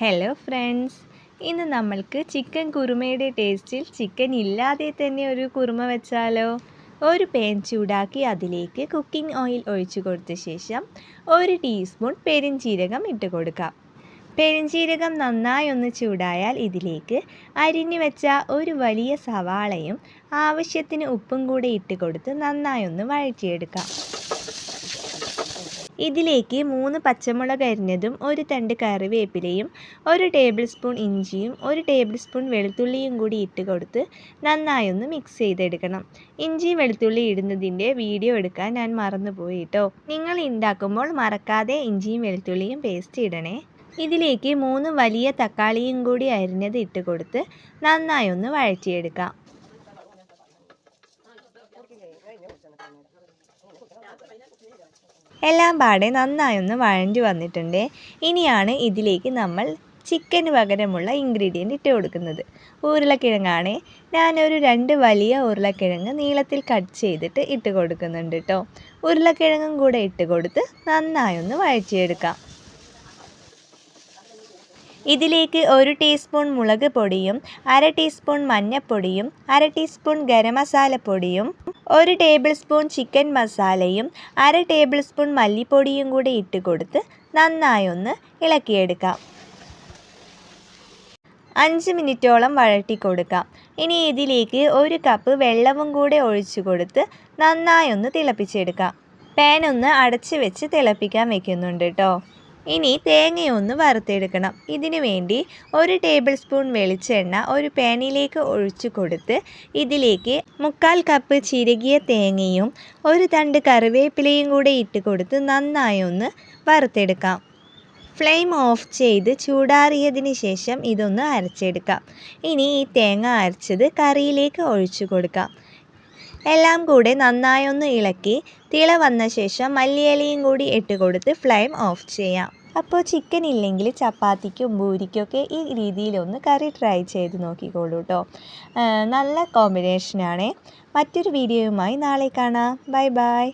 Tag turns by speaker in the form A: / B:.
A: Hello friends ഇന്ന് നമ്മൾക്ക് chicken കുറുമയുടെ ടേസ്റ്റിൽ ചിക്കൻ ഇല്ലാതെ തന്നെ ഒരു കുറുമ വെച്ചാലോ? ഒരു പേൻ ചൂടാക്കി അതിലേക്ക് കുക്കിംഗ് ഓയിൽ ഒഴിച്ചു കൊടുത്ത ശേഷം ഒരു ടീസ്പൂൺ പെരിഞ്ചീരകം ഇട്ട് കൊടുക്കാം. പെരിഞ്ചീരകം നന്നായി ഒന്ന് ചൂടായാൽ ഇതിലേക്ക് അരിഞ്ഞു വെച്ച ഒരു വലിയ സവാളയും ആവശ്യത്തിന് ഉപ്പും കൂടെ ഇട്ട് കൊടുത്ത് നന്നായി ഒന്ന് വഴറ്റിയെടുക്കാം. ഇതിലേക്ക് മൂന്ന് പച്ചമുളക് അരിഞ്ഞതും ഒരു തണ്ട് കറിവേപ്പിലയും ഒരു ടേബിൾ സ്പൂൺ ഇഞ്ചിയും ഒരു ടേബിൾ സ്പൂൺ വെളുത്തുള്ളിയും കൂടി ഇട്ട് കൊടുത്ത് നന്നായി ഒന്ന് മിക്സ് ചെയ്തെടുക്കണം. ഇഞ്ചി വെളുത്തുള്ളി ഇടുന്നതിന്റെ വീഡിയോ എടുക്കാൻ ഞാൻ മറന്നുപോയി കേട്ടോ നിങ്ങൾ ഉണ്ടാക്കുമ്പോൾ മറക്കാതെ ഇഞ്ചിയും വെളുത്തുള്ളിയും പേസ്റ്റ് ഇടണേ. ഇതിലേക്ക് മൂന്ന് വലിയ തക്കാളിയും കൂടി അരിഞ്ഞത് ഇട്ട് കൊടുത്ത് നന്നായി ഒന്ന് വഴറ്റിയെടുക്കാം. എല്ലാം പാടെ നന്നായൊന്ന് വഴഞ്ഞു വന്നിട്ടുണ്ട്. ഇനിയാണ് ഇതിലേക്ക് നമ്മൾ ചിക്കന് പകരമുള്ള ഇൻഗ്രീഡിയന്റ് ഇട്ട് കൊടുക്കുന്നത്. ഉരുളക്കിഴങ്ങാണ്. ഞാനൊരു രണ്ട് വലിയ ഉരുളക്കിഴങ്ങ് നീളത്തിൽ കട്ട് ചെയ്തിട്ട് ഇട്ട് കൊടുക്കുന്നുണ്ട് കേട്ടോ ഉരുളക്കിഴങ്ങും കൂടെ ഇട്ട് കൊടുത്ത് നന്നായൊന്ന് വഴറ്റിയെടുക്കാം. ഇതിലേക്ക് ഒരു ടീസ്പൂൺ മുളക് പൊടിയും അര ടീസ്പൂൺ മഞ്ഞൾപ്പൊടിയും അര ടീസ്പൂൺ ഗരം മസാലപ്പൊടിയും ഒരു ടേബിൾ സ്പൂൺ ചിക്കൻ മസാലയും അര ടേബിൾ സ്പൂൺ മല്ലിപ്പൊടിയും കൂടി ഇട്ട് കൊടുത്ത് നന്നായി ഒന്ന് ഇളക്കിയെടുക്കാം. അഞ്ച് മിനിറ്റോളം വഴറ്റി കൊടുക്കാം. ഇനി ഇതിലേക്ക് ഒരു കപ്പ് വെള്ളവും കൂടെ ഒഴിച്ചു കൊടുത്ത് നന്നായി ഒന്ന് തിളപ്പിച്ചെടുക്കാം. പാൻ ഒന്ന് അടച്ച് വെച്ച് തിളപ്പിക്കാൻ വെക്കുന്നുണ്ട് കേട്ടോ ഇനി തേങ്ങയൊന്ന് വറുത്തെടുക്കണം. ഇതിനു വേണ്ടി ഒരു ടേബിൾ സ്പൂൺ വെളിച്ചെണ്ണ ഒരു പാനിലേക്ക് ഒഴിച്ചു കൊടുത്ത് ഇതിലേക്ക് മുക്കാൽ കപ്പ് ചിരകിയ തേങ്ങയും ഒരു തണ്ട് കറിവേപ്പിലയും കൂടെ ഇട്ട് കൊടുത്ത് നന്നായി ഒന്ന് വറുത്തെടുക്കാം. ഫ്ലെയിം ഓഫ് ചെയ്ത് ചൂടാറിയതിന് ശേഷം ഇതൊന്ന് അരച്ചെടുക്കാം. ഇനി ഈ തേങ്ങ അരച്ചത് കറിയിലേക്ക് ഒഴിച്ചു കൊടുക്കാം. എല്ലാം കൂടെ നന്നായൊന്ന് ഇളക്കി തിള വന്ന ശേഷം മല്ലിയിലയും കൂടി ഇട്ട് കൊടുത്ത് ഫ്ലെയിം ഓഫ് ചെയ്യാം. അപ്പോൾ ചിക്കൻ ഇല്ലെങ്കിൽ ചപ്പാത്തിക്കും പൂരിക്കൊക്കെ ഈ രീതിയിലൊന്ന് കറി ട്രൈ ചെയ്ത് നോക്കിക്കോളൂ കേട്ടോ നല്ല കോമ്പിനേഷനാണ് മറ്റൊരു വീഡിയോയുമായി നാളെ കാണാം. Bye bye